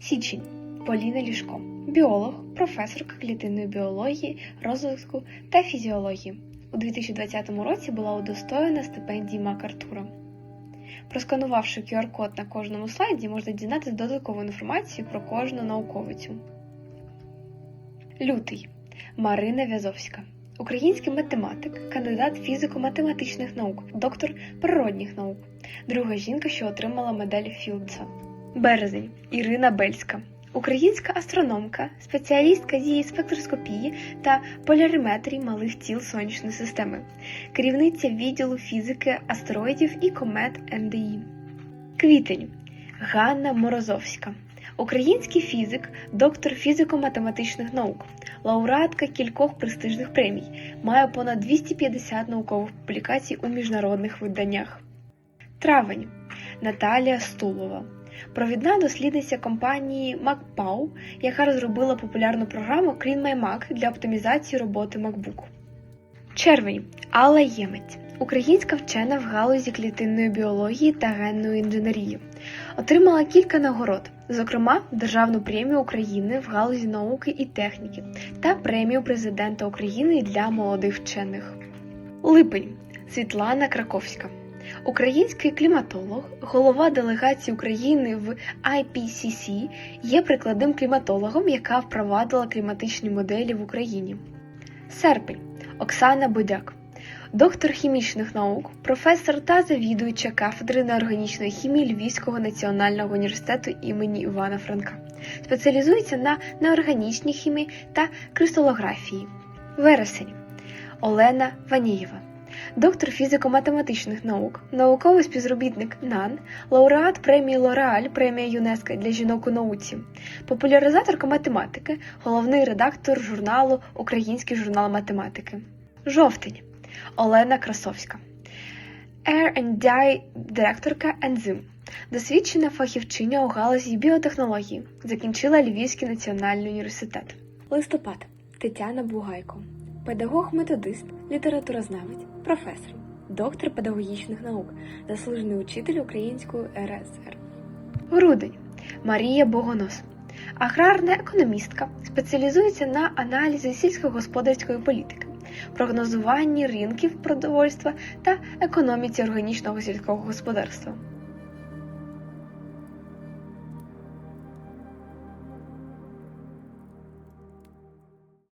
Січень Поліна Лішко, біолог, професорка клітинної біології, розвитку та фізіології. У 2020 році була удостоєна стипендії МакАртура. Просканувавши QR-код на кожному слайді, можна дізнатися додаткову інформацію про кожну науковицю. Лютий Марина Вязовська. Український математик, кандидат фізико-математичних наук, доктор природних наук, друга жінка, що отримала медаль Філдса. Березень Ірина Бельська. Українська астрономка, спеціалістка зі спектроскопії та поляриметрії малих тіл сонячної системи, керівниця відділу фізики астероїдів і комет НДІ. Квітень Ганна Морозовська. Український фізик, доктор фізико-математичних наук, лауреатка кількох престижних премій, має понад 250 наукових публікацій у міжнародних виданнях. Травень Наталія Стулова. Провідна дослідниця компанії MacPow, яка розробила популярну програму CleanMyMac для оптимізації роботи MacBook. Червень Алла Ємець. Українська вчена в галузі клітинної біології та генної інженерії. Отримала кілька нагород, зокрема Державну премію України в галузі науки і техніки та премію президента України для молодих вчених. Липень Світлана Краковська. Український кліматолог, голова делегації України в IPCC, є прикладним кліматологом, яка впровадила кліматичні моделі в Україні. Серпень Оксана Бодяк, доктор хімічних наук, професор та завідуюча кафедри неорганічної хімії Львівського національного університету імені Івана Франка. Спеціалізується на неорганічній хімії та кристалографії. Вересень Олена Ванієва доктор фізико-математичних наук, науковий співробітник НАН, лауреат премії Лореаль, премія ЮНЕСКО для жінок у науці, популяризаторка математики, головний редактор журналу Український журнал математики. Жовтень Олена Красовська, R&D директорка Ензим. Досвідчена фахівчиня у галузі біотехнології, закінчила Львівський національний університет. Листопад Тетяна Бугайко, педагог-методист, літературознавець, професор, доктор педагогічних наук, заслужений учитель Української РСР. Грудень Марія Богонос, аграрна економістка, спеціалізується на аналізі сільськогосподарської політики, прогнозуванні ринків продовольства та економіці органічного сільського господарства.